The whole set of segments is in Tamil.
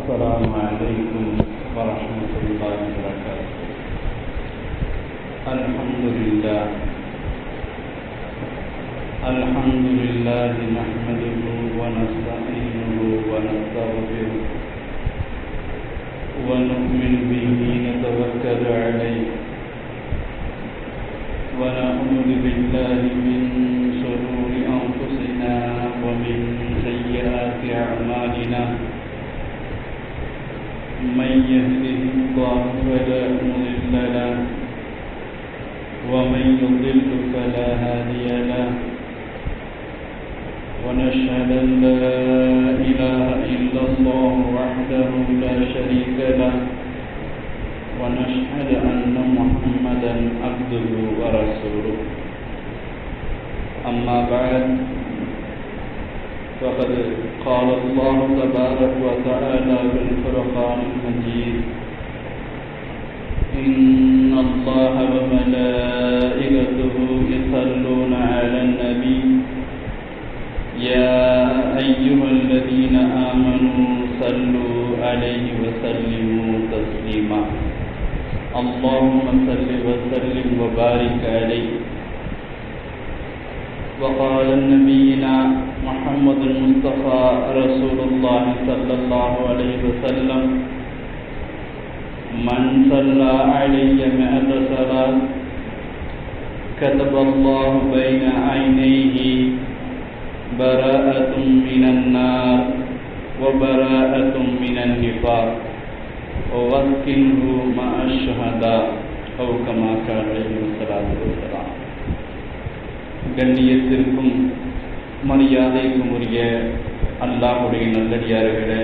السلام عليكم ورحمة الله وبركاته. الحمد لله. الحمد لله نحمده ونستعينه ونستغفره ونؤمن به نتوكل عليه. ونعوذ بالله من من يهده الله فلا مضل له ومن يضل فلا هادي له. ونشهد أن لا إله إلا الله وحده لا شريك له ونشهد أن محمدا عبده ورسوله. أما بعد فقد قال الله تبارك وتعالى في الفرقان المجيد. إن الله وملائكته يصلون على النبي. يا أيها الذين آمنوا صلوا عليه وسلموا تسليما. اللهم صل وسلم وبارك عليه. وقال نبينا محمد المصطفى رسول الله صلى الله عليه وسلم. من صلى علي مئة صلاة كتب الله بين عينيه براءة من النار وبراءة من النفاق. ووكله مع الشهداء أو كما كان عليه الصلاة والسلام. قال மரியாதைக்கும் உரிய அல்லாஹுடைய நல்லடியார்களே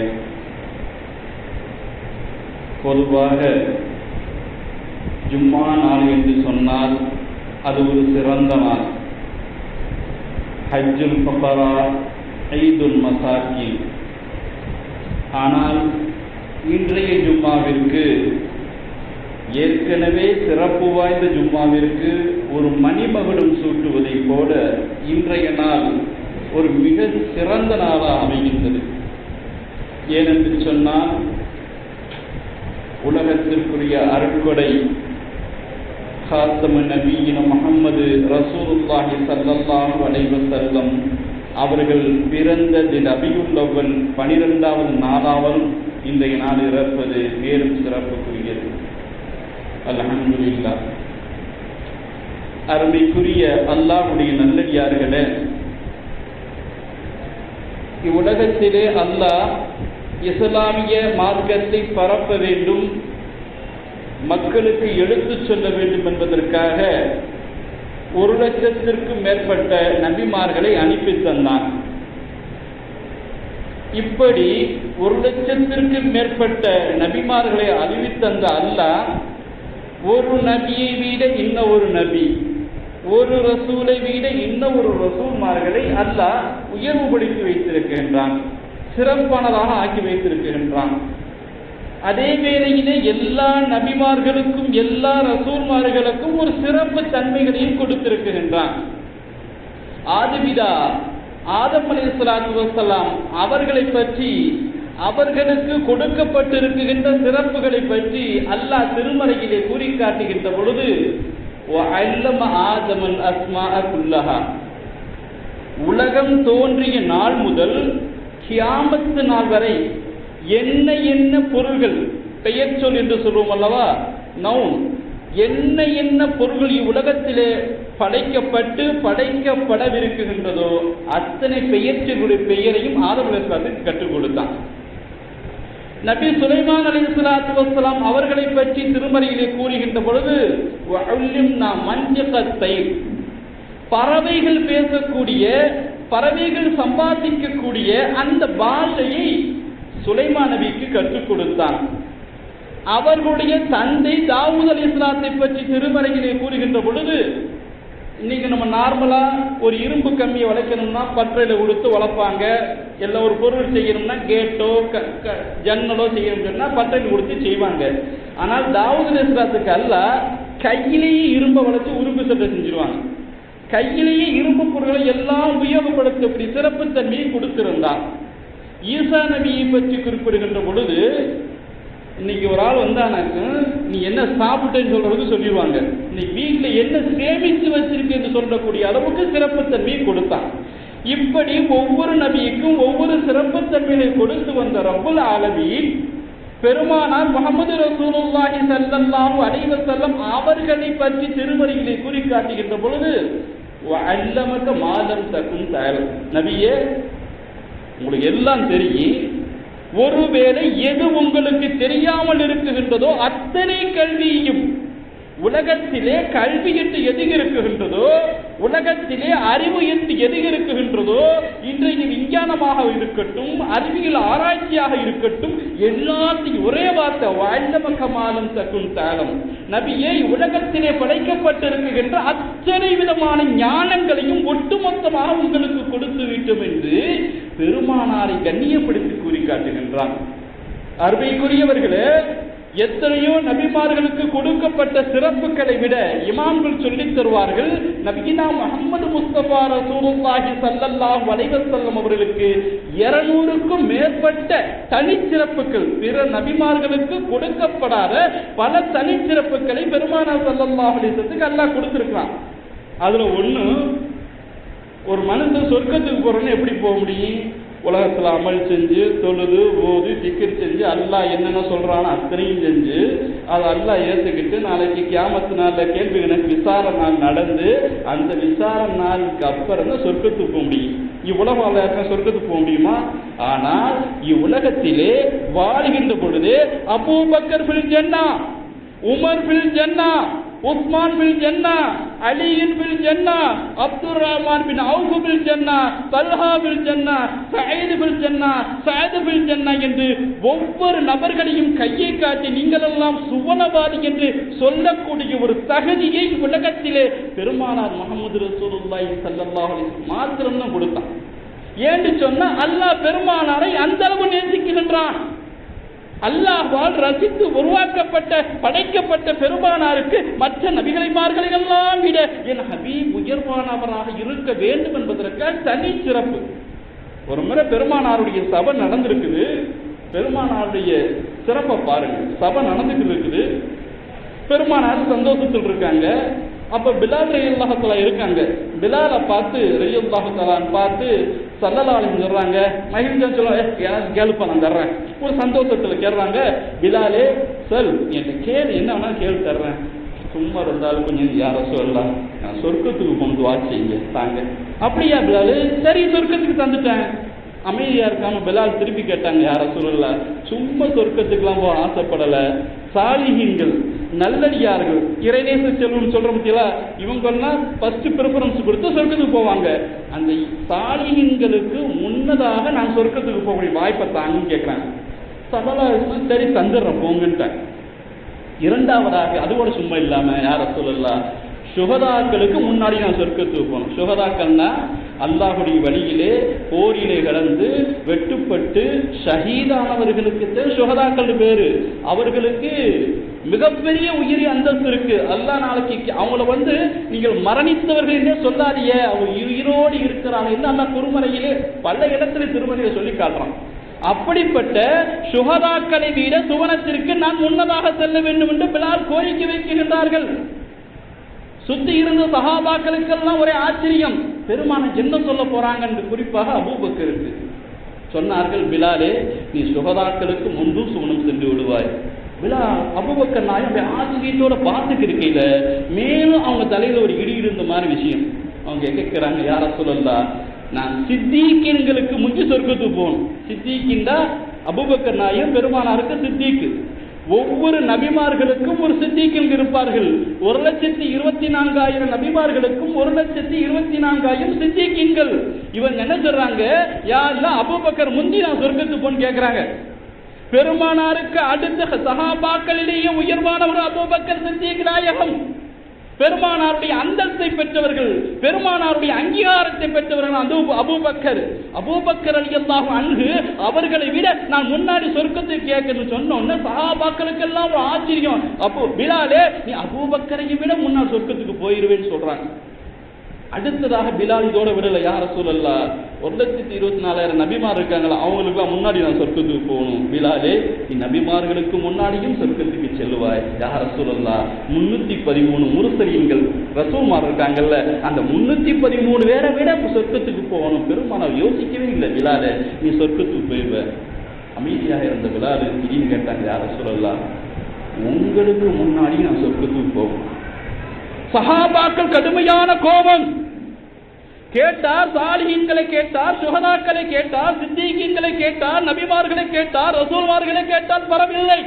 பொதுவாக ஜும்மா நாள் என்று சொன்னால் அது ஒரு சிறந்த நாள். ஹஜ்ஜுல் ஃபபரா ஐதுல் மசாக்கி. ஆனால் இன்றைய ஜும்மாவிற்கு ஏற்கனவே சிறப்பு வாய்ந்த ஜும்மாவிற்கு ஒரு மணிமகுடம் சூட்டுவதைப் போல இன்றைய நாள் ஒரு மிக சிறந்த நாளாக அமைகின்றது. ஏனென்று சொன்னால் உலகத்திற்குரிய அருட்கொடை ஹாத்தம நபீன முகம்மது ரசூலுல்லாஹி சல்லல்லாஹு அலைஹி செல்லம் அவர்கள் பிறந்த தின பனிரெண்டாவது நாளாவது இன்றைய நாள் இறப்பது மேலும் சிறப்புக்குரியது. அல்ஹம்துலில்லா அருமைக்குரிய அல்லாஹுடைய நல்லடியார்களே இவ்வுலகத்திலே அல்லாஹ் இஸ்லாமிய மார்க்கத்தை பரப்ப வேண்டும் மக்களுக்கு எடுத்துச் சொல்ல வேண்டும் என்பதற்காக ஒரு லட்சத்திற்கும் மேற்பட்ட நபிமார்களை அனுப்பி தந்தான். இப்படி ஒரு லட்சத்திற்கு மேற்பட்ட நபிமார்களை அறிவித்தந்த அல்லாஹ் ஒரு நபியை விட இன்ன ஒரு நபி. ஒரு ரசூலை விட இன்னொரு ரசூல்மார்களை அல்லாஹ் உயர்வுபடுத்தி வைத்திருக்கின்றான். சிறப்பானதாக ஆக்கி வைத்திருக்கின்றான். அதே வேளையிலே எல்லா நபிமார்களுக்கும் எல்லா ரசூல்மார்களுக்கும் ஒரு சிறப்பு தன்மைகளையும் கொடுத்திருக்கின்றான். ஆதிபிதா ஆதம் அலி சலாத்து வசலாம் அவர்களை பற்றி அவர்களுக்கு கொடுக்கப்பட்டிருக்கின்ற சிறப்புகளை பற்றி அல்லாஹ் திருமறையிலே கூறி காட்டுகின்ற பொழுது ஆதமன் அஸ்மா كلها. உலகம் தோன்றிய நாள் முதல் கியாமத்து நாள் வரை என்ன என்ன பொருள்கள் பெயர் சொல் என்று சொல்லுவோம் அல்லவா? நவுன். என்ன என்ன பொருள்கள் இவ்வுலகத்திலே படைக்கப்பட்டு படைக்கப்படவிருக்கின்றதோ அத்தனை பெயர்ச்சிகளுடைய பெயரையும் ஆதரவு கற்றுக் கொடுத்தான். நபி சுலைமான் அலி சலாத்து வசலாம் அவர்களை பற்றி திருமறையிலே கூறுகின்ற பொழுது மஞ்சத்தை பறவைகள் பேசக்கூடிய பறவைகள் சம்பாதிக்கக்கூடிய அந்த பாஷையை சுலைமா நபிக்கு கற்றுக் கொடுத்தான். அவர்களுடைய தந்தை தாவூத் அலி இஸ்லாத்தை பற்றி திருமறையிலே கூறுகின்ற பொழுது இன்னைக்கு நம்ம நார்மலா ஒரு இரும்பு கம்மியை வளைக்கணும்னா பற்றையில கொடுத்து வளர்ப்பாங்க. எல்லா ஒரு பொருள் செய்யணும்னா கேட்டோ ஜன்னலோ செய்யணும் சொன்னா பற்றையில் கொடுத்து செய்வாங்க. ஆனால் தாவூது அலி அல்ல கையிலேயே இரும்பை வளர்த்து உரும்பு சட்டை செஞ்சிருவாங்க. கையிலேயே இரும்பு பொருட்களை எல்லாம் உபயோகப்படுத்தக்கூடிய சிறப்பு தன்மையை கொடுத்திருந்தான் ஈசா நபியை பற்றி குறிப்பிடுகின்ற பொழுது இன்னைக்கு ஒரு ஆள் வந்தானாக்கும் நீ என்ன சாப்பிட்டேன்னு சொல்றது சொல்லிடுவாங்க. நீ வீட்டில் என்ன சேமித்து வச்சிருக்கேன்னு சொல்லக்கூடிய அளவுக்கு சிறப்புத்தன்மையை கொடுத்தான். இப்படி ஒவ்வொரு நபிக்கும் ஒவ்வொரு சிறப்புத்தன்மையை கொடுத்து வந்த ரப்புல் ஆலமீன் பெருமானார் முகமது ரசூலுல்லாஹி சல்லல்லாஹு அலைஹி வஸல்லம் அவர்களை பற்றி திருமறையிலே கூறி காட்டுகின்ற பொழுது அல்லமக்க மாதம் தக்கும் தயார் நபியே உங்களுக்கு எல்லாம் தெரியும். ஒருவேளை எது உங்களுக்கு தெரியாமல் இருக்குகின்றதோ அத்தனை கல்வியையும் உலகத்திலே கல்வி என்று எது இருக்குகின்றதோ உலகத்திலே அறிவு என்று எது இருக்குகின்றதோ இன்றைக்கு விஞ்ஞானமாக இருக்கட்டும் அறிவியல் ஆராய்ச்சியாக இருக்கட்டும் எல்லாத்தையும் ஒரே வார்த்தை வாழ்ந்த கமாலம் தக்கும் தாளம். நபியே உலகத்திலே படைக்கப்பட்டிருக்கின்ற அத்தனை விதமான ஞானங்களையும் ஒட்டுமொத்தமாக உங்களுக்கு கொடுத்து விட்டோம் என்று பெருமானாரை கண்ணியப்படுத்தி கூறி காட்டுகின்றான். அருமைக்குரியவர்களே எத்தனையோ நபிமார்களுக்கு கொடுக்கப்பட்ட சிறப்புகளை விட இமாம்கள் சொல்லித் தருவார்கள் நபிகினா முகமது முஸ்தபா ரசூலுல்லாஹி ஸல்லல்லாஹு அலைஹி வஸல்லம் அவர்களுக்கு 200க்கும் மேற்பட்ட தனிச்சிறப்புகள் பிற நபிமார்களுக்கு கொடுக்கப்படாத பல தனிச்சிறப்புகளை பெருமானா சல்லல்லாஹ் அலைஹி வஸல்லத்துக்கு அல்லாஹ் கொடுத்திருக்கான் அதுல ஒண்ணு ஒரு மனுஷன் சொர்க்கத்துக்கு போறோன்னு எப்படி போக முடியும்? உலகத்தில் அமல் செஞ்சு தொழுது ஓது திக்கர் செஞ்சு அல்லாஹ் என்னென்ன சொல்றானோ அத்தனையும் செஞ்சு அதை அல்லாஹ் ஏற்றுக்கிட்டு நாளைக்கு கேமத்து நாளில் கேள்வி கணக்கு விசாரணை நாள் நடந்து அந்த விசாரணை நாளுக்கு அப்புறம் தான் சொர்க்கத்துக்கு போக முடியும். இவ்வுலக வாழ்க்கை சொர்க்கத்துக்கு போக முடியுமா? ஆனால் இவ்வுலகத்திலே வாழ்கின்ற பொழுது அபூபக்கர் பில் ஜன்னா உமர் பில் ஜன்னா உஸ்மான் பில் ஜன்னா அலியின் பில் ஜன்னா அப்துல் ரஹ்மான் பின் அவுஃபு பில் ஜன்னா தல்ஹா பில் ஜன்னா சயீது பில் ஜன்னா சயது பில் ஜன்னா என்று ஒவ்வொரு நபர்களையும் கையை காட்டி நீங்கள் எல்லாம் சுவனவாதி என்று சொல்லக்கூடிய ஒரு தகுதியை உலகத்திலே பெருமானார் முகமது ரசூலுல்லாஹி ஸல்லல்லாஹு அலைஹி வஸல்லம் மாத்திரம் தான் கொடுத்தான். ஏன்னு சொன்னா அல்லாஹ் பெருமானாரை அந்த அளவு நேசிக்கின்றான். அல்லாஹ்வால் ரசித்து உருவாக்கப்பட்ட படைக்கப்பட்ட பெருமானாருக்கு மற்ற நபிகளைமார்களை எல்லாம் விட என் ஹபீப் உயர்வானவராக இருக்க வேண்டும் என்பதற்காக தனி சிறப்பு. ஒரு முறை பெருமானாருடைய சபை நடந்திருக்குது. பெருமானாருடைய சிறப்பை பாருங்க. சபை நடந்துட்டு இருக்குது. பெருமானார் சந்தோஷத்தில் இருக்காங்க. அப்ப பிலால் ரயில் இருக்காங்க. பிலாலை பார்த்து ரயில் பார்த்து சல்லலாலையும் சொல்றாங்க மகிழ்ச்சி சொல்லுவாங்க எனக்கு கேளுப்பா நான் தர்றேன். ஒரு சந்தோஷத்துல கேட்றாங்க பிலாலே சொல் என் கேள் என்ன வேணா கேள்வி தர்றேன். சும்மா இருந்தாலும் கொஞ்சம் யாரோ சொல்லலாம் நான் சொர்க்கத்துக்கு கொண்டு வாச்சிங்க தாங்க. அப்படியா பிலாலு? சரி சொர்க்கத்துக்கு தந்துட்டேன். அமைதியா இருக்காம பிலால் திருப்பி கேட்டாங்க யார சொல்லல. சும்மா சொர்க்கத்துக்குலாம் போக ஆசைப்படல. சாலிஹீன்கள் நல்லடியார்கள். இறைநேச செல்வம் சொல்ற பத்தியா? இவங்கெல்லாம் ஃபர்ஸ்ட் ப்ரிஃபரன்ஸ் கொடுத்து சொர்க்கத்துக்கு போவாங்க. அந்த சாலியன்களுக்கு முன்னதாக நான் சொர்க்கத்துக்கு போகக்கூடிய வாய்ப்பை தாங்கன்னு கேட்குறாங்க சபலா சரி தந்துடுறேன் போங்கன்ட்டேன். இரண்டாவதாக அதோட சும்மா இல்லாம யார சொல்லலாம் சுகதாக்களுக்கு முன்னாடி நான் சொர்க்கத்துக்கு போகணும் சுகதாக்கள்னா அல்லாஹுடைய வழியிலே போரிலே கலந்து வெட்டுப்பட்டு ஷஹீதானவர்களுக்கு சுகதாக்கள் பேரு. அவர்களுக்கு மிகப்பெரிய உயிரி அந்தஸ்து இருக்கு. அல்லா நாளைக்கு அவங்கள வந்து நீங்கள் மரணித்தவர்கள் என்றே சொல்லாதீங்க. அவங்க உயிரோடு இருக்கிறாங்க என்று அல்லாஹ் குறுமறையிலே பல இடத்துல திருமறையை சொல்லி காட்டுறான். அப்படிப்பட்ட சுகதாக்களை விட சுவனத்திற்கு நான் முன்னதாக செல்ல வேண்டும் என்று பிலால் கோரிக்கை வைக்கின்றார்கள். சுத்தி இருந்த சகாபாக்களுக்கெல்லாம் ஒரே ஆச்சரியம். பெருமான என்ன சொல்ல போறாங்க என்று குறிப்பாக அபூபக்கருக்கு சொன்னார்கள் பிலாலே நீ சுகதாக்களுக்கு முன்பு சுவனம் சென்று விடுவாய். விழா அபுபக்கர் நாயம் அப்படி ஆச்சரியத்தோட பார்த்துட்டு இருக்கையில மேலும் அவங்க தலையில ஒரு இடி இருந்த மாதிரி விஷயம். அவங்க கேட்கிறாங்க யார சொல்லலா நான் சித்திகீன்களுக்கு முந்தி சொர்க்கத்துக்கு போகணும். சித்திகின்டா அபுபக்கர் நாயம் பெருமானாருக்கு சித்திக்கு. ஒவ்வொரு நபிமார்களுக்கும் ஒரு சித்திகள் இருப்பார்கள். ஒரு லட்சத்தி இருபத்தி நான்காயிரம் நபிமார்களுக்கும் ஒரு லட்சத்தி இருபத்தி நான்காயிரம் சித்திகின்கள் இவங்க என்ன சொல்றாங்க? யாரெல்லாம் அபுபக்கர் முந்தி நான் சொர்க்கத்துக்கு போன்னு கேட்கிறாங்க பெருமானாருக்கு அடுத்த சகாபாக்களிலேயே உயர்வானவர் அபூபக்கர் சித்திக் நாயகம். பெருமானாருடைய அந்தஸ்தை பெற்றவர்கள் பெருமானாருடைய அங்கீகாரத்தை பெற்றவர்கள் அது அபூபக்கர். அபூபக்கர் அலியல்லாஹு அன்று அவர்களை விட நான் முன்னாடி சொர்க்கத்தை கேட்கணும்னு சொன்னோன்னு சகாபாக்களுக்கெல்லாம் ஒரு ஆச்சரியம். அப்போ பிலாலே நீ அபூபக்கரையை விட முன்னாடி சொர்க்கத்துக்கு போயிருவேன்னு சொல்றாங்க. அடுத்ததாக பிலால் இதோட விடல யார சூழல்லா ஒரு லட்சத்தி இருபத்தி நாலாயிரம் நபிமார் இருக்காங்களா? அவங்களுக்குலாம் முன்னாடி நான் சொர்க்கத்துக்கு போகணும். பிலாலே நீ நபிமார்களுக்கு முன்னாடியும் சொர்க்கத்துக்கு செல்லுவாய் யார சூழல்லா முன்னூத்தி பதிமூணு முருசரியங்கள் ரசூமார் இருக்காங்கல்ல அந்த முன்னூத்தி பதிமூணு பேரை விட சொர்க்கத்துக்கு போகணும். பெருமானார் யோசிக்கவே இல்லை பிலாலே நீ சொர்க்கத்துக்கு போயிடுவ அமைதியாக இருந்த பிலாலு திடீர்னு கேட்டாங்க யார சூழல்லா உங்களுக்கு முன்னாடி நான் சொர்க்கத்துக்கு போகணும். சஹாபாக்கள் கடுமையான கோபம். கேட்டார் சாலிஹீன்களை கேட்டார் சுகதாக்களை கேட்டார் சித்திகீன்களை கேட்டார் நபிமார்களை கேட்டார் ரசூல்மார்களை கேட்டால் வரவில்லை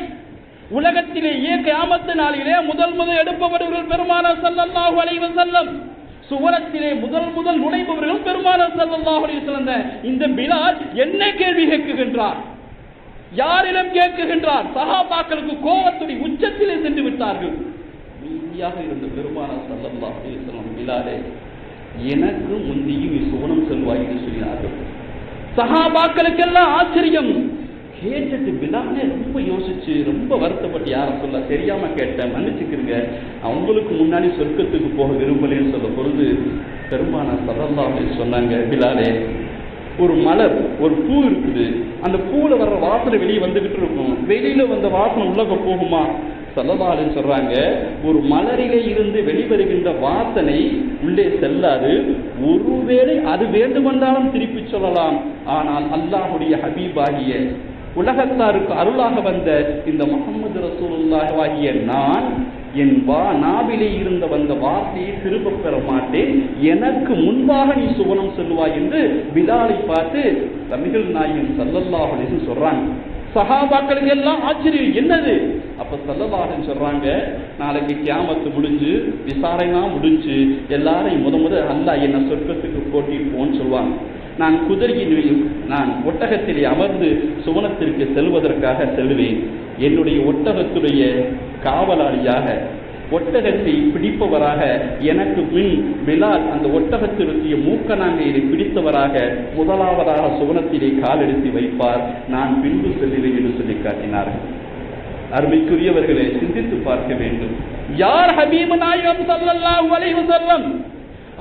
உலகத்திலேயே கிராமத்து நாளிலே முதல் முதல் எடுப்பவர்கள் பெருமானார் ஸல்லல்லாஹு அலைஹி செல்லம் சுவரத்திலே முதல் முதல் நுழைபவர்கள் பெருமானார் ஸல்லல்லாஹு அலைஹி வஸல்லம். இந்த பிலால் என்ன கேள்வி கேட்குகின்றார்? யாரிடம் கேட்குகின்றார்? சகாபாக்களுக்கு கோபத்துடைய உச்சத்திலே சென்று விட்டார்கள். அமைதியாக இருந்த பெருமானார் ஸல்லல்லாஹு அலைஹி வஸல்லம் பிலாலே எனக்கு முந்தியும் நீ சுவனம் செல்வாய் என்று சொல்லினார்கள். சஹாபாக்களுக்கெல்லாம் ஆச்சரியம். கேட்டுட்டு பிலாலே ரொம்ப யோசிச்சு ரொம்ப வருத்தப்பட்டு யார சொல்ல தெரியாம கேட்டேன் மன்னிச்சுக்கிறீங்க அவங்களுக்கு முன்னாடி சொர்க்கத்துக்கு போக விரும்பலைன்னு சொல்ல பொழுது பெருமானார் ஸல்லல்லாஹு அப்படின்னு சொன்னாங்க பிலாலே ஒரு மலர் ஒரு பூ இருக்குது. அந்த பூவில் வர்ற வாசனை வெளியே வந்துகிட்டு இருக்கும். வெளியில வந்த வாசனை உள்ளக போகுமா? சல்லதாலும் சொல்றாங்க ஒரு மலரிலே இருந்து வெளிவருகின்ற வாசனை உள்ளே செல்லாது ஒருவேளை அது வேண்டுமென்றாலும் திருப்பி சொல்லலாம். ஆனால் அல்லாஹுடைய ஹபீபாகிய உலகத்தாருக்கு அருளாக வந்த இந்த முகமது ரசூலுல்லாஹாகிய நான் என் வா நாவிலே இருந்த வந்த வார்த்தையை திரும்ப பெற மாட்டேன். எனக்கு முன்பாக நீ சுவனம் சொல்லுவாய் என்று பிலாலை பார்த்து தமிழ் நாயகம் சல்லல்லாஹு அலைஹி சொல்றாங்க. சகாபாக்களுக்கு எல்லாம் ஆச்சரியம். என்னது? அப்ப சல்லல்லாஹு சொல்றாங்க நாளைக்கு கியாமத்து முடிஞ்சு விசாரணா முடிஞ்சு எல்லாரையும் முத முத அல்லாஹ் என்ன சொர்க்கத்துக்கு போட்டிப்போன்னு சொல்லுவாங்க. நான் குதிரையின் நான் ஒட்டகத்திலே அமர்ந்து சுவனத்திற்கு செல்வதற்காக செல்வேன் என்னுடைய ஒட்டகத்துடைய காவலாளியாக ஒட்டகத்தை பிடிப்பவராக எனக்கு பின் பிலால் அந்த ஒட்டகத்தினுடைய மூக்கநாங்கையை பிடித்தவராக முதலாவதாக சுவனத்திலே காலெடுத்து வைப்பார். நான் பின்பு செல்லுவேன் என்று சொல்லி காட்டினார்கள். அருமைக்குரியவர்களை சிந்தித்து பார்க்க வேண்டும். யார் ஹபீபு நாயகம் ஸல்லல்லாஹு அலைஹி வஸல்லம்?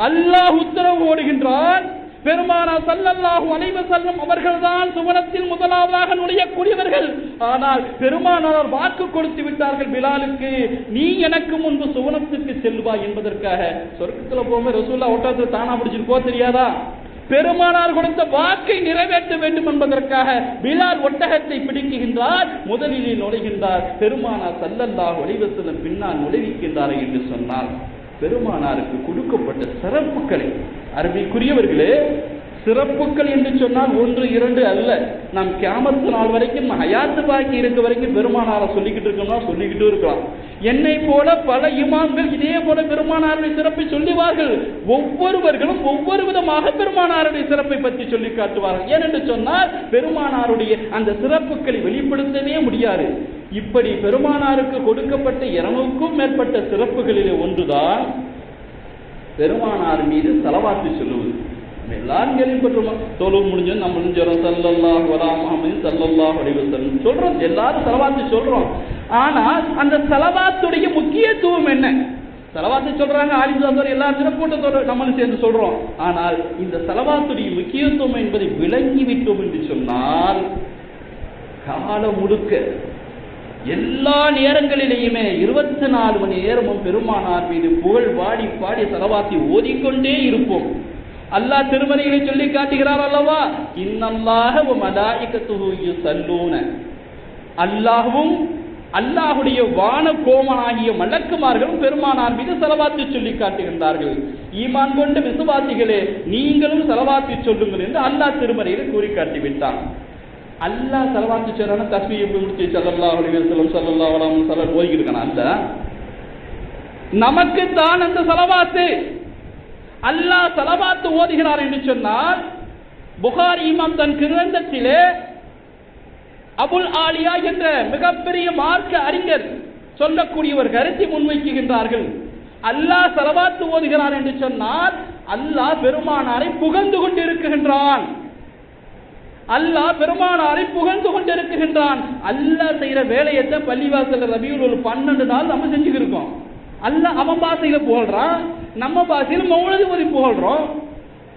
அல்லாஹ் உத்தரவு ஓடுகின்றான் பெருமானா சல்லல்லாஹு அலைஹி செல்லும் அவர்கள்தான் சுவனத்தில் முதலாவதாக நுழையக்கூடியவர்கள். ஆனால் பெருமானார் வாக்கு கொடுத்து விட்டார்கள் பிலாலுக்கு நீ எனக்கு முன்பு சுவனத்துக்கு செல்வாய் என்பதற்காக. சொர்க்கத்துல போகும்போது ரசூல்லா ஒட்டத்தில் தானா பிடிச்சிட்டு போக தெரியாதா? பெருமானார் கொடுத்த வாக்கை நிறைவேற்ற வேண்டும் என்பதற்காக பிலால் ஒட்டகத்தை பிடிக்குகின்றார் முதலிலே நுழைகின்றார். பெருமானார் சல்லல்லாஹ் அலைஹி பின்னால் நுழைவிக்கின்றார் என்று சொன்னால் பெருமானாருக்கு கொடுக்கப்பட்ட சிறப்புகளை அருமைக்குரியவர்களே சிறப்புகள் என்று சொன்னால் ஒன்று இரண்டு அல்ல. நாம் கேமத்து நாள் வரைக்கும் ஹயாத்து பாக்கி இருக்க வரைக்கும் பெருமானாரை சொல்லிக்கிட்டு இருக்கோம்னா சொல்லிக்கிட்டு இருக்கலாம். என்னை போல பல இமாம்கள் இதே போல பெருமானாருடைய சிறப்பை சொல்லுவார்கள். ஒவ்வொருவர்களும் ஒவ்வொரு விதமாக பெருமானாருடைய சிறப்பை பற்றி சொல்லி காட்டுவார்கள். ஏனென்று சொன்னால் பெருமானாருடைய அந்த சிறப்புகளை வெளிப்படுத்தவே முடியாது. இப்படி பெருமானாருக்கு கொடுக்கப்பட்ட இருநூறுக்கும் மேற்பட்ட சிறப்புகளிலே ஒன்றுதான் பெருமானார் மீது செலவாத்து சொல்லுவது. நம்ம எல்லாரும் கேள்விப்பட்டிருக்கோம் தொழு முடிஞ்சு நம்ம முடிஞ்சோம். சல்லல்லாஹ் வலாம் அப்படின்னு சல்லல்லாஹ் வடிவசல் சொல்றோம். எல்லாரும் செலவாத்து சொல்றோம். ஆனால் அந்த செலவாத்துடைய முக்கியத்துவம் என்ன? செலவாத்து சொல்றாங்க ஆலிசாசர் எல்லாரும் கூட்டத்தோட நம்மளும் சேர்ந்து சொல்றோம். ஆனால் இந்த செலவாத்துடைய முக்கியத்துவம் என்பதை விளங்கி விட்டோம் என்று சொன்னால் காலம் முழுக்க எல்லா நேரங்களிலேயுமே இருபத்தி நாலு மணி நேரமும் பெருமானார் மீது புகழ் பாடி பாடி செலவாத்தி ஓதிக்கொண்டே இருப்போம். அல்லாஹ் திருமறைகளை சொல்லி காட்டுகிறார் அல்லவா? இன்னல்லாக மலாயிக்கத்துஹு சல்லூன அல்லாஹும் அல்லாஹுடைய வான கோமனாகிய மலக்குமார்களும் பெருமானார் மீது செலவாத்தி சொல்லி காட்டுகின்றார்கள். ஈமான் கொண்ட விசுவாசிகளே நீங்களும் செலவாத்தி சொல்லுங்கள் என்று அல்லாஹ் திருமறையில் கூறி காட்டிவிட்டான். அல்லாஹ் செலவாத்து சொல்றான தஸ்மியை முடிச்சு சல்லல்லாஹு அலைஹி வஸல்லம் ஸல்லல்லாஹு அலைஹி வஸல்லம் ஓதிக்கிட்டு இருக்கானா? அல்ல நமக்கு தான் அந்த செலவாத்து. அல்லாஹ் செலவாத்து ஓதுகிறார் என்று சொன்னால் புகார் இமாம் தன் கிரந்தத்திலே அபுல் ஆலியா என்ற மிகப்பெரிய மார்க்க அறிஞர் சொல்லக்கூடிய ஒரு கருத்தை முன்வைக்குகின்றார்கள் அல்லாஹ் செலவாத்து ஓதுகிறார் என்று சொன்னால் அல்லாஹ் பெருமானாரை புகழ்ந்து கொண்டிருக்கின்றான். அல்லாஹ் பெருமானாரை புகழ்ந்து கொண்டிருக்கின்றான். அல்லாஹ் செய்யற வேலையத்தை பள்ளிவாசல் ரபியூல் ஒரு பன்னெண்டு நாள் நம்ம செஞ்சுக்கிருக்கோம் அல்லாஹ் அவன் பாசையில புகழ்றான் நம்ம பாசையில மௌனதிபதி புகழ்றோம்.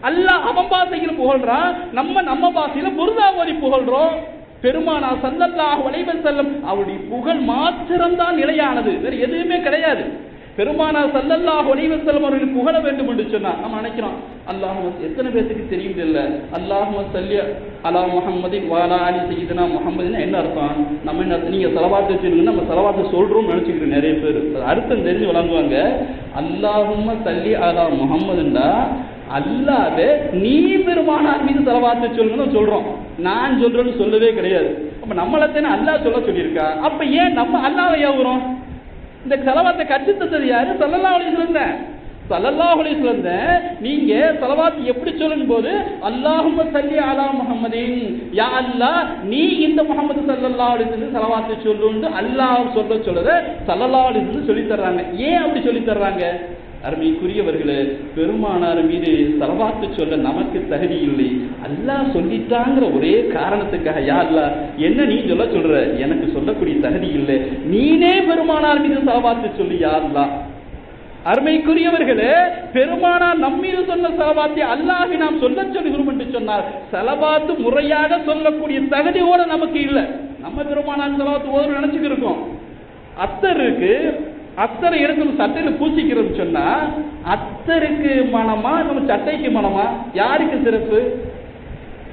அல்லாஹ் அவன் பாசையில் புகழ்றான் நம்ம நம்ம பாசையில புருதாபதி புகழ்றோம். பெருமானா சல்லல்லாஹு அலைஹி செல்லும் அவருடைய புகழ் மாத்திரம்தான் நிலையானது. வேற எதுவுமே கிடையாது. பெருமானா சல்லல்லாஹ் அலைஹி அவர்கள் புகழ வேண்டும் என்று சொன்னார். நம்ம நினைக்கிறோம் அல்லாஹ் எத்தனை பேருக்கு தெரியும் தெரியல. அல்லாஹும சல்லி அலா முஹம்மதி வாலா அலி சையீதனா முஹம்மதுன்னா என்ன அர்த்தம்? நம்ம என்ன நீங்க செலவாத்து வச்சிருக்கீங்க நம்ம செலவாத்து சொல்றோம்னு நினைச்சுக்கிறோம் நிறைய பேர். அர்த்தம் தெரிஞ்சு வழங்குவாங்க. அல்லாஹும் சல்லி அலா முகமதுண்டா அல்லாத நீ பெருமானார் மீது செலவாத்து சொல்லுங்கன்னு சொல்றோம். நான் சொல்றேன்னு சொல்லவே கிடையாது. அப்ப நம்மளத்தானே அல்லாஹ் சொல்ல சொல்லியிருக்கா? அப்ப ஏன் நம்ம அல்லாவை ஏவுறோம் இந்த செலவாத்தை கற்றுத்தது யாரு? சல்லல்லா அலிஸ்லம் தான். சல்லல்லா அலிஸ்லம் தான். நீங்க செலவாத்து எப்படி சொல்லும் போது அல்லாஹும் சல்லி அலா முகமதின் யா அல்லாஹ் நீ இந்த முகமது சல்லல்லா அலிஸ்லம் செலவாத்து சொல்லுன்னு அல்லாஹ் சொல்ல சொல்லத சல்லல்லா அலிஸ்லம் சொல்லி தர்றாங்க. ஏன் அப்படி சொல்லி தர்றாங்க? அருமைக்குரியவர்களே பெருமானார் மீது செலவாத்து சொல்ல நமக்கு தகுதி இல்லை அல்லாஹ் சொல்லிட்டாங்கிற ஒரே காரணத்துக்காக யா என்ன நீ சொல்ல சொல்ற? எனக்கு சொல்லக்கூடிய தகுதி இல்லை நீனே பெருமானார் மீது சலவாத்து சொல்லி யா அருமைக்குரியவர்களே பெருமானார் நம்மீது சொன்ன செலவாத்தை அல்லாஹி நாம் சொல்ல சொல்கிறோம் என்று சொன்னார் செலவாத்து முறையாக சொல்லக்கூடிய தகுதியோட நமக்கு இல்லை. நம்ம பெருமானார் செலவாத்து ஒரு நினைச்சுக்கிருக்கோம் இருக்கோம். அத்தரை எடுத்து சட்டையில பூசிக்கிறது சொன்னா அத்தருக்கு மனமா நம்ம சட்டைக்கு மனமா? யாருக்கு சிறப்பு?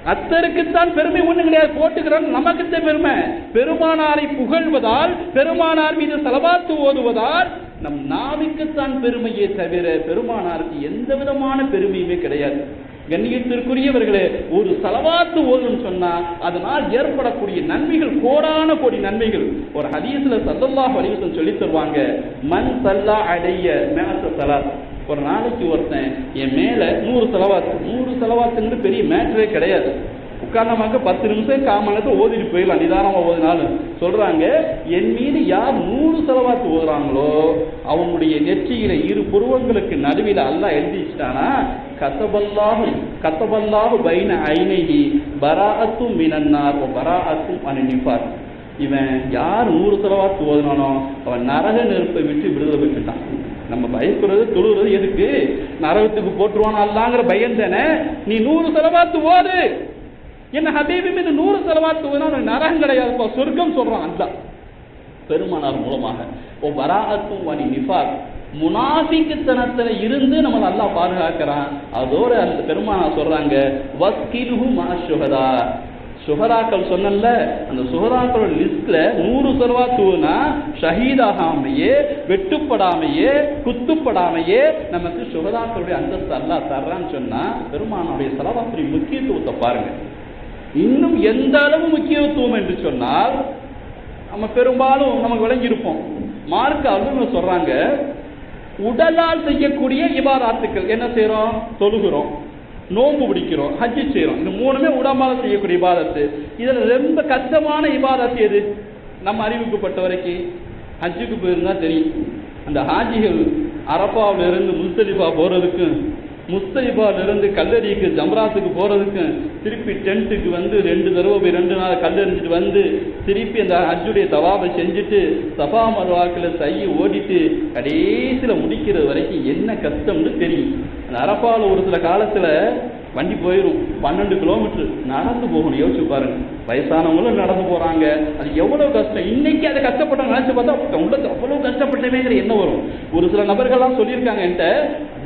அத்தருக்குத்தான் பெருமை ஒண்ணு கிடையாது. போட்டுக்கிறோம் நமக்குத்தான் பெருமை. பெருமானாரை புகழ்வதால் பெருமானார் மீது செலவாத்து ஓதுவதால் நம் நாவிக்குத்தான் பெருமையே தவிர பெருமானாருக்கு எந்த விதமான பெருமையுமே கிடையாது. கண்ணியத்திற்குரியவர்களே ஒரு செலவாத்து ஓதுன்னு சொன்னா அதனால் ஏற்படக்கூடிய நன்மைகள் கோடான கோடி நன்மைகள். ஒரு ஹதீஸ்ல சல்லல்லாஹு அலைஹி சொல்லி தருவாங்க மண் சல்லா அடைய மேச சலாத். ஒரு நாளைக்கு ஒருத்தன் என் மேல நூறு செலவாத்து. நூறு செலவாத்துங்கிறது பெரிய மேட்டரே கிடையாது. உட்கார்ந்தமாக்க பத்து நிமிஷம் காமனத்தை ஓதிட்டு போயிடலாம். நிதானமாக ஓதினாலும். சொல்கிறாங்க என் மீது யார் நூறு செலவாத்து ஓதுறாங்களோ அவங்களுடைய நெற்றியில இரு புருவங்களுக்கு நடுவில் அல்லா எழுதிச்சிட்டானா வச்சுட்டானா கத்தபல்லாஹு பைன ஐனைஹி பராஅத்தும் மினன்னார் பராஅத்தும் அனி இவன் யார் நூறு செலவாத்து ஓதுனானோ அவன் நரக நெருப்பை விட்டு விடுதலை பெற்றுட்டான். நம்ம பயப்படுறது தொழுகிறது எதுக்கு? நரகத்துக்கு போட்டுருவானா அல்லாங்கிற பயம் தானே? நீ நூறு செலவாத்து ஓது. என்ன ஹபீபி மீது நூறு செலவாத்து ஓதுனா உனக்கு நரகம் கிடையாதுப்பா சொர்க்கம் சொல்றான் அந்த பெருமானார் மூலமாக ஓ வராகத்தும் வனி நிஃபாக். முனாஃபிக்குத்தனத்துல இருந்து நம்ம நல்லா பாதுகாக்கிறான். அதோட அந்த பெருமானார் சொல்றாங்க வக்கீலுஹு மா சுகராக்கள் சொன்னல அந்த சுகராக்களோட லிஸ்ட்ல நூறு செலவாத்துவனா ஷஹீதாகாமையே வெட்டுப்படாமையே குத்துப்படாமையே நமக்கு சுகராக்களுடைய அந்தஸ்து அல்லா தர்றான்னு சொன்னா பெருமானுடைய செலவாக்குரிய முக்கியத்துவத்தை பாருங்க. இன்னும் எந்த அளவு முக்கியத்துவம் என்று சொன்னால் நம்ம பெரும்பாலும் நமக்கு விளங்கியிருப்போம். மார்க் அலுவலர் சொல்றாங்க உடலால் செய்யக்கூடிய இபாராத்துக்கள் என்ன செய்யறோம் தொழுகிறோம். நோன்பு பிடிக்கிறோம். ஹஜ்ஜி செய்யறோம் இந்த மூணுமே உடம்பால் செய்யக்கூடிய இபாதத்து. இதுல ரொம்ப கஷ்டமான இபாதத்து எது? நம்ம அறிவிக்கப்பட்ட வரைக்கும் ஹஜ்ஜுக்கு போயிருந்தா தெரியும். அந்த ஹாஜிகள் அரப்பாவில இருந்து முஸ்தலிஃபா போறதுக்கும் முஸ்தைபாலிருந்து கல்லறிக்கு ஜம்ராத்துக்கு போகிறதுக்கும் திருப்பி டென்ட்டுக்கு வந்து ரெண்டு தடவை போய் ரெண்டு நாள் கல்லறிஞ்சிட்டு வந்து திருப்பி அந்த ஹஜ்ஜுடைய தவாபை செஞ்சுட்டு சபா மருவாக்கில் சையை ஓடிட்டு கடைசியில் முடிக்கிறது வரைக்கும் என்ன கஷ்டம்னு தெரியும். அந்த ஒரு சில காலத்தில் வண்டி போயிடும் பன்னெண்டு கிலோமீட்டர் நடந்து போகணும். யோசிச்சு பாருங்க. வயசானவங்களும் நடந்து போறாங்க. அது எவ்வளவு கஷ்டம்? இன்னைக்கு அதை கஷ்டப்பட்டவங்க நினைச்சு பார்த்தா உள்ளது அவ்வளவு கஷ்டப்பட்டவேங்கிற என்ன வரும். ஒரு சில நபர்கள்லாம் சொல்லியிருக்காங்க என்கிட்ட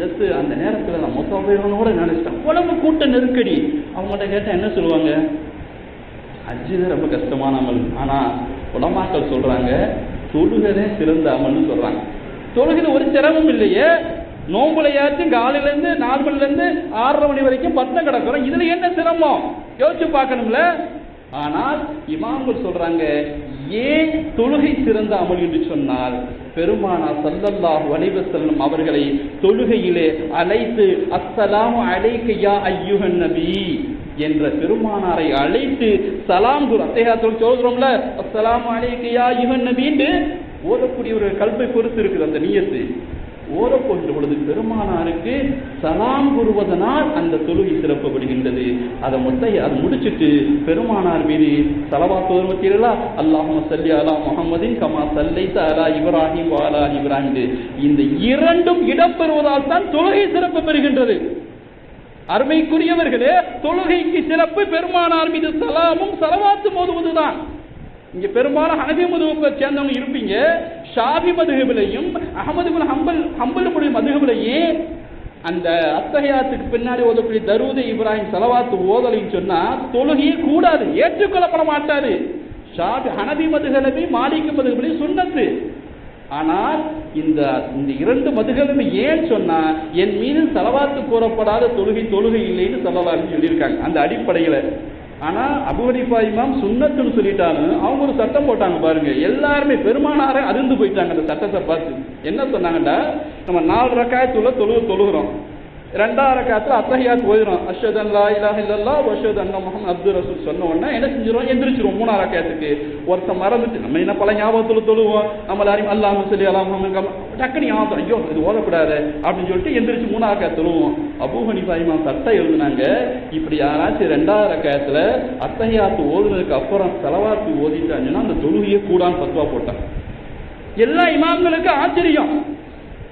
ஜஸ்ட் அந்த நேரத்தில் நான் மொத்தம் போயிடணும்னு கூட நினைச்சிட்டேன். அவ்வளவு கூட்ட நெருக்கடி. அவங்கள்ட்ட கேட்டா என்ன சொல்லுவாங்க? அஜிது ரொம்ப கஷ்டமான அமல். ஆனா உலமாக்கள் சொல்றாங்க தொழுகதே சிறந்த அமல்னு சொல்றாங்க. தொழுகிறது ஒரு சிரமம் இல்லையே. நோம்புலையாச்சும் காலையில இருந்து நாலு மணில இருந்து ஆறரை மணி வரைக்கும் பட்டம் கிடக்கிறோம். இதுல என்ன சிரமம்? யோசிச்சு பார்க்கணும்ல? ஆனால் இமாம்கள் சொல்றாங்க ஏன் தொழுகை சிறந்த அமல் என்று சொன்னால் பெருமானா சல்லல்லாஹு வலிவசல்லம் அவர்களை தொழுகையிலே அழைத்து அஸ்ஸலாம் அழைக்கையா ஐயுகன் நபி என்ற பெருமானாரை அழைத்து சலாம் குரு அத்தேகாத்தில் சொல்கிறோம்ல அஸ்ஸலாமு அழைக்கையா யா நபின்னு ஓதக்கூடிய ஒரு கல்வை பொறுத்து இருக்குது அந்த நியத்து. ஓதப்போன்ற பொழுது பெருமானாருக்கு சலாம் கூறுவதனால் அந்த தொழுகை சிறப்பப்படுகின்றது. அதை மொத்த அதை முடிச்சிட்டு பெருமானார் மீது சலவா வருவத்தீர்களா அல்லாஹ் சல்லி அலா முகமதின் கமா சல்லைத்த அலா இப்ராஹிம் வாலா இப்ராஹிம். இந்த இரண்டும் இடம்பெறுவதால் தான் தொழுகை சிறப்பு பெறுகின்றது. அருமைக்குரியவர்களே தொழுகைக்கு சிறப்பு பெருமானார் மீது சலாமும் சலவாத்து மோதுவதுதான் இங்க பெரும்பாலும் ஹனபி முதுவுக்கு சேர்ந்தவங்க இருப்பீங்க. ஷாபி மதுகபிலையும் அகமது குல் ஹம்பல் ஹம்பலுடைய மதுகபிலையே அந்த அத்தகையாத்துக்கு பின்னாடி ஓதக்கூடிய தருவதை இப்ராஹிம் செலவாத்து ஓதலைன்னு சொன்னா தொழுகையே கூடாது ஏற்றுக்கொள்ளப்பட மாட்டாரு. ஷாபி ஹனபி மதுகலபி மாலிக்கு மதுகபிலையும் சுண்ணத்து. ஆனால் இந்த இந்த இரண்டு மதுகளும் ஏன் சொன்னா என் மீது செலவாத்து கூறப்படாத தொழுகை தொழுகை இல்லைன்னு சொல்லலாம்னு சொல்லியிருக்காங்க. அந்த அடிப்படையில் ஆனா அபுஹனிஃபா இமாம் சுண்ணத்துன்னு சொல்லிட்டாலும் அவங்க ஒரு சட்டம் போட்டாங்க பாருங்க. எல்லாருமே பெருமானாரே அதிர்ந்து போயிட்டாங்க அந்த சட்டத்தை பார்த்து. என்ன சொன்னாங்கடா? நம்ம நாலு ரக்காயத்துல தொழு தொழுகிறோம். ரெண்டாவது ரக்காயத்துல அத்தஹியாத் ஓயிரும் அஷத் அல்லா இலாஹ் இல்லல்லா அஷத் அண்ணா முகமது அப்துல் ரசூல் சொன்ன உடனே என்ன செஞ்சிடும் எந்திரிச்சிரும். மூணாவது ரக்காயத்துக்கு ஒருத்தன் மறந்துட்டு நம்ம என்ன பல ஞாபகத்துல தொழுவோம்? நம்ம எல்லாரும் அல்லாஹ் சொல்லி அல்லாஹ் டக்குனு ஞாபகம் ஐயோ இது ஓதக்கூடாது அப்படின்னு சொல்லிட்டு எந்திரிச்சு மூணாவது ரக்காயத் தொழுவோம். அபூ ஹனீஃபா இமாம் எழுதுனாங்க. இப்படி யாராச்சும் ரெண்டாவது ரக்காயத்துல அத்தஹியாத்து ஓதுனதுக்கு அப்புறம் செலவாத்து ஓதிட்டாங்கன்னா அந்த தொழுகையே கூடான்னு பத்துவா போட்டாங்க. எல்லா இமாம்களுக்கும் ஆச்சரியம்.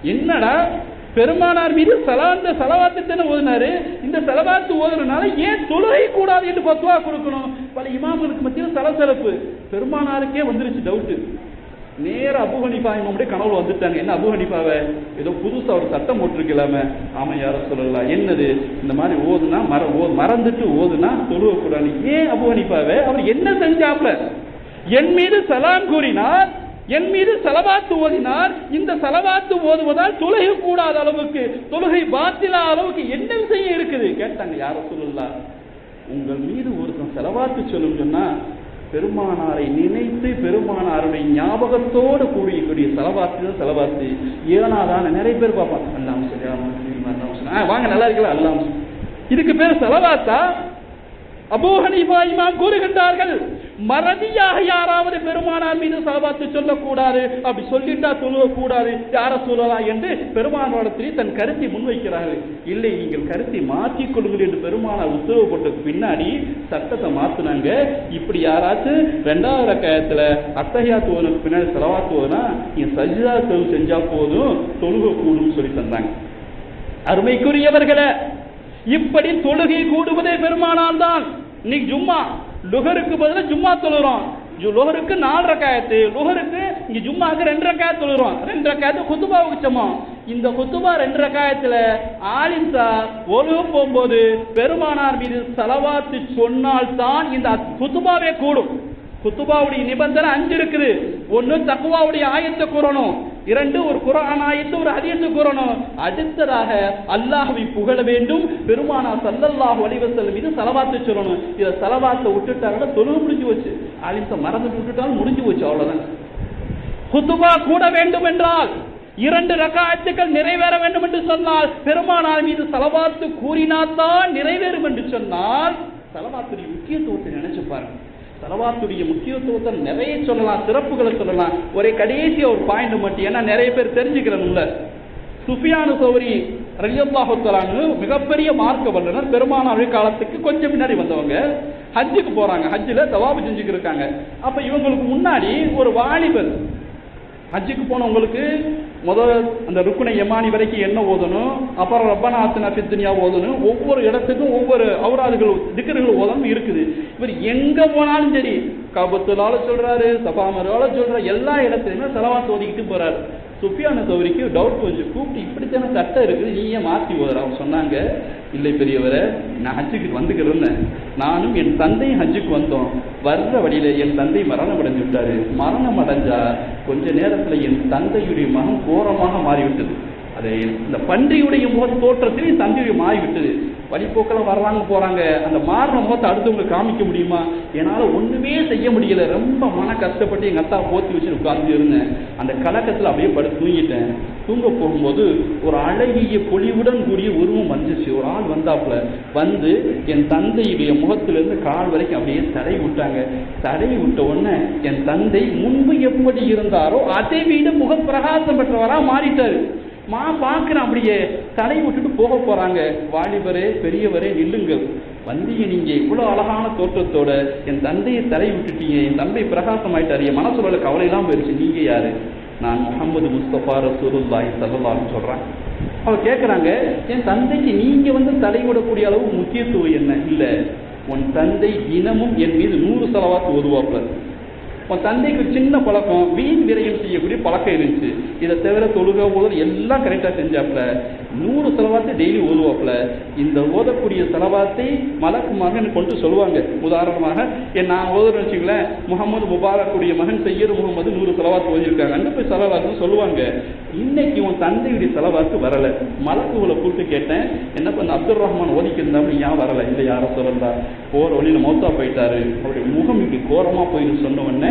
என்னடா? பெருமானார் மீது சலாந்த செலவாத்து தானே ஓதினாரு. இந்த செலவாத்து ஓதுனால ஏன் தொழுகை கூடாது என்று பத்துவா கொடுக்கணும்? பல இமாம்களுக்கு மத்தியில் சலசலப்பு. பெருமானாருக்கே வந்துருச்சு டவுட்டு நேர அபுகணிப்பா இமாமுடைய கனவுல வந்துட்டாங்க. என்ன அபு ஏதோ புதுசா ஒரு சட்டம் போட்டிருக்கலாம. ஆமா யார சொல்லலாம் என்னது? இந்த மாதிரி ஓதுனா மற ஓ மறந்துட்டு ஓதுனா தொழுவ கூடாது ஏன் அபு அவர் என்ன செஞ்சாப்ல என் மீது சலாம் கூறினார் என் மீது செலவாத்து ஓதினார். இந்த செலவாத்து ஓதுவதால் தொழுகை கூடாத அளவுக்கு தொழுகை பாத்திலா அளவுக்கு என்ன செய்ய இருக்குது? கேட்டாங்க யார சொல்லலாம் உங்கள் மீது ஒருத்தன் செலவாத்து சொல்லும் சொன்னா பெருமானாரை நினைத்து பெருமானாருடைய ஞாபகத்தோடு கூடியக்கூடிய செலவாத்து செலவாத்து. ஏனாதான் நிறைய பேர் பார்ப்பாங்க அல்லாம் சரி சரி, ஆ, வாங்க நல்லா இருக்கலாம் அல்லாம் இதுக்கு பேர் செலவாத்தா? அபூ ஹனீஃபா இமாம் கூறுகின்றார்கள் மறதியாக யாராவது பெருமானார் மீது சலவாத்து சொல்லக்கூடாது அப்படி சொல்லிட்டா சொல்லக்கூடாது யார சொல்லலாம் என்று பெருமானோடத்தில் தன் கருத்தை முன்வைக்கிறார்கள். இல்லை நீங்கள் கருத்தை மாற்றிக் கொள்ளுங்கள் என்று பெருமானார் உத்தரவு போட்ட பின்னாடி சட்டத்தை மாத்துனாங்க. இப்படி யாராச்சும் ரெண்டாவது ரக்காயத்துல அத்தகையா ஓதுனதுக்கு பின்னாடி செலவாத்து ஓதுனா நீ சஜிதா செஞ்சா போதும் தொழுக கூடும் சொல்லி தந்தாங்க. அருமைக்குரியவர்களை இப்படி தொழுகை கூடுவதே பெருமானால் தான் இன்னைக்கு ஜும்மா லுகருக்கு பதிலாக ஜும்மா தொழுகிறோம் லுகருக்கு நாலு ரக்காயத்து லுகருக்கு இங்கே ஜும்மாக்கு ரெண்டு ரக்காயத்து தொழுகிறோம் ரெண்டு ரக்காயத்து குத்துபாவுக்கு சமம். இந்த குத்துபா ரெண்டு ரக்காயத்தில் ஆலிம்சா ஒழுகும் போகும்போது பெருமானார் மீது செலவாத்து சொன்னால் தான் இந்த குத்துபாவே கூடும். குத்துபாவுடைய நிபந்தனை அஞ்சு இருக்குது. ஒன்று தக்குவாவுடைய ஆயத்தை கூறணும். இரண்டு ஒரு குரான் ஆயத்து ஒரு ஹதீஸ் கூறணும். அடுத்ததாக அல்லாஹுவை புகழ வேண்டும். பெருமானா சல்லல்லாஹு அலைஹி மீது செலவாத்து சொல்லணும். இதை செலவாத்தை விட்டுட்டாங்கன்னா தொழில் முடிஞ்சு போச்சு. அலிச மறந்து விட்டுட்டாலும் முடிஞ்சு போச்சு அவ்வளவுதான். குத்துபா கூட வேண்டும் என்றால் இரண்டு ரகாயத்துக்கள் நிறைவேற வேண்டும் என்று சொன்னால் பெருமானார் மீது செலவாத்து கூறினால்தான் நிறைவேறும் என்று சொன்னால் செலவாத்துடைய முக்கியத்துவத்தை நினைச்சு பாருங்க. செலவாத்துடைய முக்கியத்துவத்தை நிறைய சொல்லலாம் சிறப்புகளை சொல்லலாம். ஒரே கடைசி ஒரு பாயிண்ட் மட்டும் ஏன்னா நிறைய பேர் தெரிஞ்சுக்கிறனும்ல. சுஃபியானு சௌரி ரலியல்லாஹுத்தலான்னு மிகப்பெரிய மார்க்க வல்லுனர் பெருமானார் காலத்துக்கு கொஞ்சம் முன்னாடி வந்தவங்க. ஹஜ்ஜுக்கு போறாங்க ஹஜ்ஜில் தவாபு செஞ்சுக்கிருக்காங்க இருக்காங்க. இவங்களுக்கு முன்னாடி ஒரு வாலிபர் ஹஜ்ஜுக்கு போனவங்களுக்கு முதல் அந்த ருக்குனை எமானி வரைக்கும் என்ன ஓதணும்? அப்புறம் ரப்பனாத்தன பித்துனியா ஓதணும். ஒவ்வொரு இடத்துக்கும் ஒவ்வொரு அவராதுகள் திக்கர்கள் ஓதணும் இருக்குது. இவர் எங்க போனாலும் சரி கபத்துலால சொல்றாரு சபாமரால சொல்றாரு எல்லா இடத்துலையுமே செலவா சோதிக்கிட்டு போறாரு. சுஃபியான சௌரிக்கு டவுட் கொஞ்சம் கூப்பிட்டு இப்படித்தான சட்டம் இருக்குது நீ ஏன் மாற்றி ஓதுற அவங்க சொன்னாங்க இல்லை பெரியவரை நான் ஹஜ்ஜுக்கு வந்துக்கிறேன்னு. நானும் என் தந்தையும் ஹஜ்ஜுக்கு வந்தோம். வர்ற வழியில் என் தந்தை மரணம் அடைஞ்சு விட்டாரு. மரணம் அடைஞ்சா கொஞ்ச நேரத்தில் என் தந்தையுடைய மகன் கோரமாக மாறிவிட்டது. அது இந்த பன்றியுடைய முக தோற்றத்தில் என் தந்தையுடைய மாறிவிட்டது வழிபோக்கில் வர்றாங்க போறாங்க. அந்த மாறின முகத்தை அடுத்தவங்க காமிக்க முடியுமா? என்னால் ஒண்ணுமே செய்ய முடியல. ரொம்ப மன கஷ்டப்பட்டு எங்க அத்தா போத்தி வச்சு உட்கார்ந்து இருந்தேன். அந்த கலக்கத்துல அப்படியே படுத்து தூங்கிட்டேன். தூங்க போகும்போது ஒரு அழகிய பொலிவுடன் கூடிய உருவம் வந்துச்சு. ஒரு ஆள் வந்தாப்புல. வந்து என் தந்தையுடைய முகத்திலிருந்து கால் வரைக்கும் அப்படியே தடை விட்டாங்க. தடை விட்ட உடனே என் தந்தை முன்பு எப்படி இருந்தாரோ அதை விட முகப்பிரகாசம் பெற்றவராக மாறிட்டாரு. மா பார்க்குறேன் அப்படியே தலை விட்டுட்டு போக போறாங்க. வாலிபரே பெரியவரே நில்லுங்கள் வந்தீங்க நீங்க இவ்வளவு அழகான தோற்றத்தோட என் தந்தையை தலை விட்டுட்டீங்க. என் தந்தை பிரகாசம் ஆயிட்டாரு என் மனசுல உள்ள கவலை எல்லாம் போயிருச்சு. நீங்க யாரு? நான் முகமது முஸ்தபா ரசூலுல்லாஹி ஸல்லல்லாஹு சொல்றேன். அவர் கேட்குறாங்க என் தந்தைக்கு நீங்க வந்து தலைவிடக்கூடிய அளவு முக்கியத்துவம் என்ன? இல்ல. உன் தந்தை தினமும் என் மீது நூறு செலவாத்து ஓதுவாப்புல. உன் தந்தைக்கு சின்ன பழக்கம் வீண் விரயம் செய்யக்கூடிய பழக்கம் இருந்துச்சு. இதை தவிர தொழுக ஓதல் எல்லாம் கரெக்டாக செஞ்சாப்புல. நூறு செலவாத்தை டெய்லி ஓதுவாப்புல. இந்த ஓதக்கூடிய செலவாத்தை மலக்கு மகன் கொண்டு சொல்லுவாங்க. உதாரணமாக நான் ஓதுறேன்னு வச்சுங்களேன் முகமது முபாரக்குடைய மகன் செய்யற முகமது நூறு செலவாத்து ஓதிருக்காங்க அங்கே போய் செலவாத்துன்னு சொல்லுவாங்க. இன்னைக்கு உன் தந்தையுடைய செலவாத்து வரல. மலக்குகளை கூப்பிட்டு கேட்டேன் என்ன பண்ண அப்துல் ரஹ்மான் ஓதிக்கிருந்தாலும் ஏன் வரல? இல்லை யாரோ சொல்லலா போற வழியில மௌத்தா போயிட்டாரு. அவருடைய முகம் இப்படி கோரமா போயின்னு சொன்ன உடனே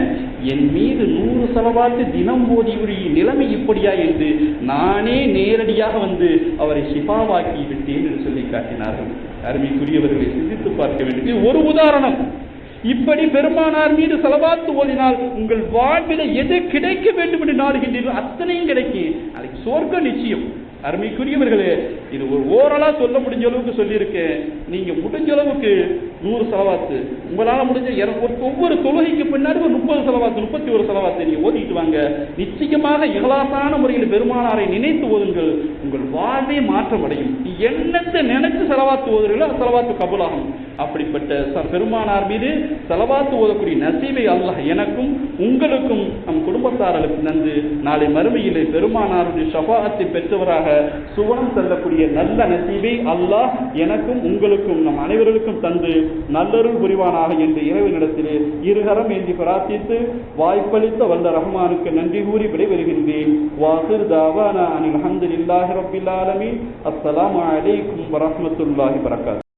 என் மீது நூறு செலவாத்து தினம் ஓதியுடைய நிலைமை இப்படியா என்று நானே நேரடியாக வந்து அவரை சிபாவாக்கி விட்டேன் என்று சொல்லி காட்டினார்கள். அருமைக்குரியவர்களை சிந்தித்து பார்க்க வேண்டியது ஒரு உதாரணம். இப்படி பெருமானார் மீது செலவாத்து ஓதினால் உங்கள் வாழ்வில் எது கிடைக்க வேண்டும் என்று நாடுகின்றீர்கள்? அத்தனையும் கிடைக்கும் அதுக்கு சொர்க்க நிச்சயம். அருமைக்குரியவர்களே இது ஒரு ஓரளா சொல்ல முடிஞ்ச அளவுக்கு சொல்லியிருக்கேன். நீங்க முடிஞ்ச அளவுக்கு நூறு செலவாத்து உங்களால முடிஞ்ச ஒரு ஒவ்வொரு தொழுகைக்கு பின்னாடி ஒரு முப்பது செலவாத்து முப்பத்தி ஒரு செலவாத்து நீங்க ஓதிட்டு வாங்க. நிச்சயமாக இகலாசான முறையில் பெருமானாரை நினைத்து ஓதுங்கள். உங்கள் வாழ்வே மாற்றம் அடையும் என்னத்தை நினைச்சு செலவாத்து ஓதுறீங்களோ செலவாத்து கபுலாகும். அப்படிப்பட்ட ச- பெருமானார் மீது செலவாத்து ஓதக்கூடிய நசீவை அல்லாஹ் எனக்கும் உங்களுக்கும் நம் குடும்பத்தார்களுக்கு நன்று. நாளை மறுமையிலே பெருமானாருடைய ஷபாத்தை பெற்றவராக சுவனம் செல்லக்கூடிய நல்ல நசீபை அல்லாஹ் எனக்கும் உங்களுக்கும் நம் அனைவர்களுக்கும் தந்து நல்லருள் புரிவானாக என்று இறைவனிடத்திலே இருகரம் ஏந்தி பிரார்த்தித்து வாய்ப்பளித்த வல்ல ரஹ்மானுக்கு நன்றி கூறி விடைபெறுகின்றேன். வாசிர் தாவானா அனில் அஹமதுல்லாஹி ரப்பில் ஆலமீன். அஸ்ஸலாமு அலைக்கும் வரஹ்மத்துல்லாஹி வரகாத்